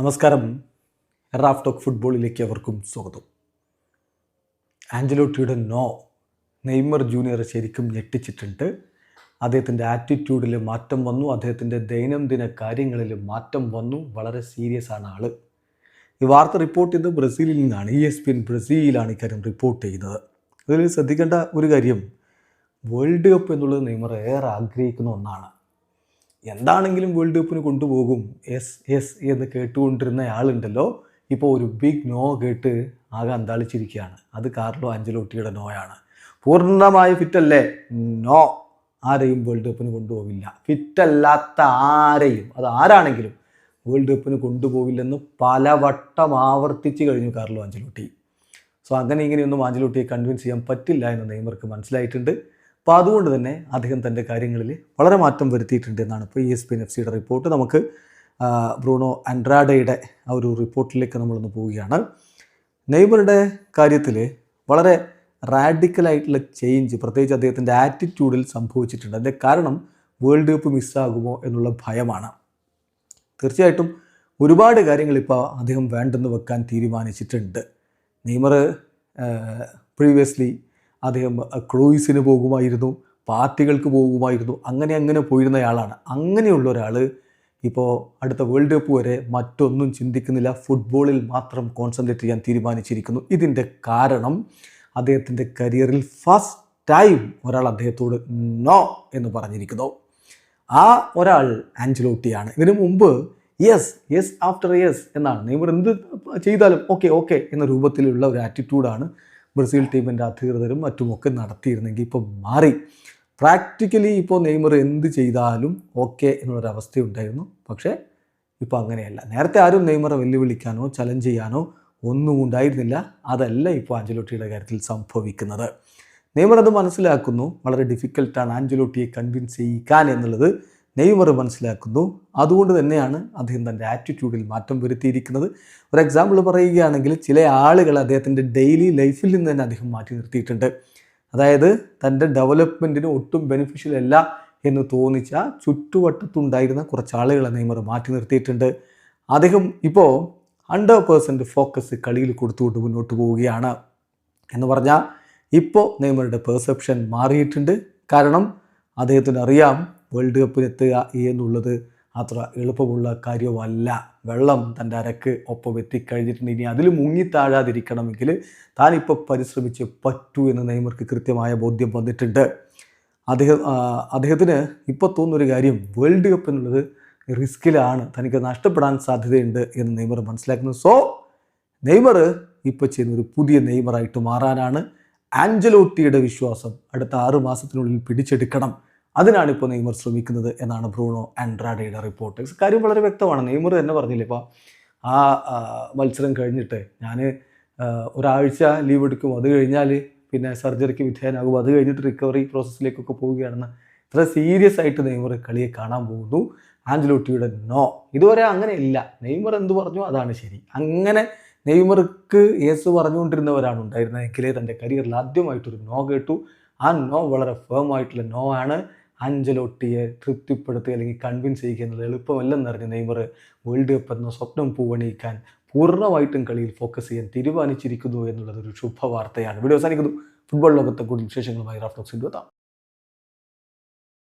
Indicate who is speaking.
Speaker 1: നമസ്കാരം. Raf talk ഫുട്ബോളിലേക്ക് അവർക്കും സ്വാഗതം. ആഞ്ചലോട്ടിയുടെ നോ നെയ്മർ ജൂനിയർ ശരിക്കും ഞെട്ടിച്ചിട്ടുണ്ട്. അദ്ദേഹത്തിന്റെ ആറ്റിറ്റ്യൂഡിൽ മാറ്റം വന്നു. അദ്ദേഹത്തിന്റെ ദൈനംദിന കാര്യങ്ങളിൽ മാറ്റം വന്നു. വളരെ സീരിയസ് ആണ് ആൾ. ഈ വാർത്ത റിപ്പോർട്ട് ചെയ്യുന്നത് ബ്രസീലിൽ നിന്നാണ്. ഇ എസ് പി എൻ ബ്രസീലാണ് ഇക്കാര്യം റിപ്പോർട്ട് ചെയ്യുന്നത്. അതിൽ ശ്രദ്ധിക്കേണ്ട ഒരു കാര്യം വേൾഡ് കപ്പ് എന്നുള്ളത് നെയ്മർ ഏറെ ആഗ്രഹിക്കുന്ന ഒന്നാണ്. എന്താണെങ്കിലും വേൾഡ് കപ്പിന് കൊണ്ടുപോകും. എസ് എസ് എന്ന് കേട്ടുകൊണ്ടിരുന്ന ആളുണ്ടല്ലോ. ഇപ്പോൾ ഒരു ബിഗ് നോ കേട്ട് ആകെ അന്താളിച്ചിരിക്കുകയാണ്. അത് കാർലോ അഞ്ചലോട്ടിയുടെ നോയാണ് പൂർണമായി ഫിറ്റല്ലേ നോ ആരെയും വേൾഡ് കപ്പിന് കൊണ്ടുപോവില്ല. ഫിറ്റല്ലാത്ത ആരെയും അത് ആരാണെങ്കിലും വേൾഡ് കപ്പിന് കൊണ്ടുപോവില്ലെന്ന് പലവട്ടം ആവർത്തിച്ച് കഴിഞ്ഞു കാർലോ അഞ്ചലോട്ടി സോ അങ്ങനെ ഇങ്ങനെയൊന്നും ആഞ്ചലോട്ടിയെ കൺവിൻസ് ചെയ്യാൻ പറ്റില്ല എന്ന് നെയ്മർക്ക് മനസ്സിലായിട്ടുണ്ട്. അപ്പോൾ അതുകൊണ്ട് തന്നെ അദ്ദേഹം തന്റെ കാര്യങ്ങളിൽ വളരെ മാറ്റം വരുത്തിയിട്ടുണ്ട് എന്നാണ് ഇപ്പോൾ E S P N F സിയുടെ റിപ്പോർട്ട്. നമുക്ക് ബ്രൂണോ ആൻഡ്രാഡയുടെ ആ ഒരു റിപ്പോർട്ടിലേക്ക് നമ്മളൊന്ന് പോവുകയാണ്. നെയ്മറുടെ കാര്യത്തിൽ വളരെ റാഡിക്കലായിട്ടുള്ള ചേഞ്ച് പ്രത്യേകിച്ച് അദ്ദേഹത്തിന്റെ ആറ്റിറ്റ്യൂഡിൽ സംഭവിച്ചിട്ടുണ്ട്. അതിന്റെ കാരണം വേൾഡ് കപ്പ് മിസ്സാകുമോ എന്നുള്ള ഭയമാണ്. തീർച്ചയായിട്ടും ഒരുപാട് കാര്യങ്ങൾ ഇപ്പോൾ അദ്ദേഹം വേണ്ടെന്ന് വെക്കാൻ തീരുമാനിച്ചിട്ടുണ്ട്. നെയ്മർ പ്രീവിയസ്ലി അദ്ദേഹം ക്രൂയിസിന് പോകുമായിരുന്നു പാർട്ടികൾക്ക് പോകുമായിരുന്നു അങ്ങനെ അങ്ങനെ പോയിരുന്നയാളാണ്. അങ്ങനെയുള്ള ഒരാൾ ഇപ്പോൾ അടുത്ത വേൾഡ് കപ്പ് വരെ മറ്റൊന്നും ചിന്തിക്കുന്നില്ല ഫുട്ബോളിൽ മാത്രം കോൺസെൻട്രേറ്റ് ചെയ്യാൻ തീരുമാനിച്ചിരിക്കുന്നു. ഇതിന്റെ കാരണം അദ്ദേഹത്തിന്റെ കരിയറിൽ ഫസ്റ്റ് ടൈം ഒരാൾ അദ്ദേഹത്തോട് നോ എന്ന് പറഞ്ഞിരിക്കുന്നു. ആ ഒരാൾ ആഞ്ചലോട്ടിയാണ് ഇതിനു മുമ്പ് യെസ് യെസ് ആഫ്റ്റർ യെസ് എന്നാണ്. നെയ്മർ എന്ത് ചെയ്താലും ഓക്കെ ഓക്കെ എന്ന രൂപത്തിലുള്ള ഒരു ആറ്റിറ്റ്യൂഡാണ് ബ്രസീൽ ടീമിന്റെ അധികൃതരും മറ്റുമൊക്കെ നടത്തിയിരുന്നെങ്കിൽ ഇപ്പോൾ മാറി. പ്രാക്ടിക്കലി ഇപ്പോൾ നെയ്മർ എന്ത് ചെയ്താലും ഓക്കെ എന്നുള്ളൊരവസ്ഥയുണ്ടായിരുന്നു. പക്ഷേ ഇപ്പോൾ അങ്ങനെയല്ല. നേരത്തെ ആരും നെയ്മറെ വെല്ലുവിളിക്കാനോ ചലഞ്ച് ചെയ്യാനോ ഒന്നും ഉണ്ടായിരുന്നില്ല. അതല്ല ഇപ്പോൾ ആഞ്ചലോട്ടിയുടെ കാര്യത്തിൽ സംഭവിക്കുന്നത്. നെയ്മർ അത് മനസ്സിലാക്കുന്നു. വളരെ ഡിഫിക്കൽട്ടാണ് ആഞ്ചലോട്ടിയെ കൺവിൻസ് ചെയ്യിക്കാൻ എന്നുള്ളത്. നെയ്മർ മനസ്സിലാക്കുന്നു. അതുകൊണ്ട് തന്നെയാണ് അദ്ദേഹം തന്റെ ആറ്റിറ്റ്യൂഡിൽ മാറ്റം വരുത്തിയിരിക്കുന്നത്. ഒരു എക്സാമ്പിൾ പറയുകയാണെങ്കിൽ ചില ആളുകൾ അദ്ദേഹത്തിന്റെ ഡെയിലി ലൈഫിൽ നിന്ന് തന്നെ അദ്ദേഹം മാറ്റി നിർത്തിയിട്ടുണ്ട്. അതായത് തന്റെ ഡെവലപ്മെന്റിന് ഒട്ടും ബെനിഫിഷ്യൽ അല്ല എന്ന് തോന്നിച്ച ചുറ്റുവട്ടത്തുണ്ടായിരുന്ന കുറച്ച് ആളുകളെ നെയ്മർ മാറ്റി നിർത്തിയിട്ടുണ്ട്. അദ്ദേഹം ഇപ്പോൾ ഹൺഡ്രഡ് പേഴ്സന്റ് ഫോക്കസ് കളിയിൽ കൊടുത്തുകൊണ്ട് മുന്നോട്ട് പോവുകയാണ് എന്ന് പറഞ്ഞാൽ ഇപ്പോൾ നെയ്മറുടെ പെർസെപ്ഷൻ മാറിയിട്ടുണ്ട്. കാരണം അദ്ദേഹത്തിന് അറിയാം വേൾഡ് കപ്പിലെത്തുക എന്നുള്ളത് അത്ര എളുപ്പമുള്ള കാര്യമല്ല വെള്ളം തന്റെ അരക്ക് ഒപ്പം എത്തിക്കഴിഞ്ഞിട്ടുണ്ട്. ഇനി അതിൽ മുങ്ങിത്താഴാതിരിക്കണമെങ്കിൽ താനിപ്പോൾ പരിശ്രമിച്ച് പറ്റൂ എന്ന് നെയ്മർക്ക് കൃത്യമായ ബോധ്യം വന്നിട്ടുണ്ട്. അദ്ദേഹം അദ്ദേഹത്തിന് ഇപ്പോൾ തോന്നുന്നൊരു കാര്യം വേൾഡ് കപ്പ് എന്നുള്ളത് റിസ്കിലാണ് തനിക്ക് നഷ്ടപ്പെടാൻ സാധ്യതയുണ്ട് എന്ന് നെയ്മർ മനസ്സിലാക്കുന്നു. സോ നെയ്മർ ഇപ്പോൾ ചെയ്യുന്ന ഒരു പുതിയ നെയ്മറായിട്ട് മാറാനാണ് ആഞ്ചലോട്ടിയുടെ വിശ്വാസം അടുത്ത ആറ് മാസത്തിനുള്ളിൽ പിടിച്ചെടുക്കണം. അതിനാണ് ഇപ്പോൾ നെയ്മർ ശ്രമിക്കുന്നത് എന്നാണ് ബ്രൂണോ ആൻഡ്രാഡയുടെ റിപ്പോർട്ട്. കാര്യം വളരെ വ്യക്തമാണ്. നെയ്മർ തന്നെ പറഞ്ഞില്ലേ ഇപ്പോൾ ആ മത്സരം കഴിഞ്ഞിട്ട് ഞാൻ ഒരാഴ്ച ലീവ് എടുക്കും. അത് കഴിഞ്ഞാൽ പിന്നെ സർജറിക്ക് വിധേയനാകും. അത് കഴിഞ്ഞിട്ട് റിക്കവറി പ്രോസസ്സിലേക്കൊക്കെ പോവുകയാണെന്ന് ഇത്ര സീരിയസ് ആയിട്ട് നെയ്മർ കളിയെ കാണാൻ പോകുന്നു. ആഞ്ചലോട്ടിയുടെ നോ ഇതുവരെ അങ്ങനെ ഇല്ല നെയ്മർ എന്ത് പറഞ്ഞു? അതാണ് ശരി. അങ്ങനെ നെയ്മർക്ക് യേസ് പറഞ്ഞുകൊണ്ടിരുന്നവരാണ് ഉണ്ടായിരുന്നതെങ്കിലേ തന്റെ കരിയറിൽ ആദ്യമായിട്ടൊരു നോ കേട്ടു. ആ നോ വളരെ ഫേം ആയിട്ടുള്ള നോ ആണ്. അഞ്ചലോട്ടിയെ തൃപ്തിപ്പെടുത്തുക അല്ലെങ്കിൽ കൺവിൻസ് ചെയ്യുക എന്നുള്ളത് എളുപ്പമല്ലെന്നറിഞ്ഞ് നെയ്മർ വേൾഡ് കപ്പ് എന്ന സ്വപ്നം പൂവണിയിക്കാൻ പൂർണമായിട്ടും കളിയിൽ ഫോക്കസ് ചെയ്യാൻ തീരുമാനിച്ചിരിക്കുന്നു എന്നുള്ളത് ഒരു ശുഭവാർത്തയാണ്. വീഡിയോ അവസാനിക്കുന്നു. ഫുട്ബോൾ ലോകത്തെ കൂടുതൽ വിശേഷങ്ങളുമായി റാഫ്റ്റോക്സ്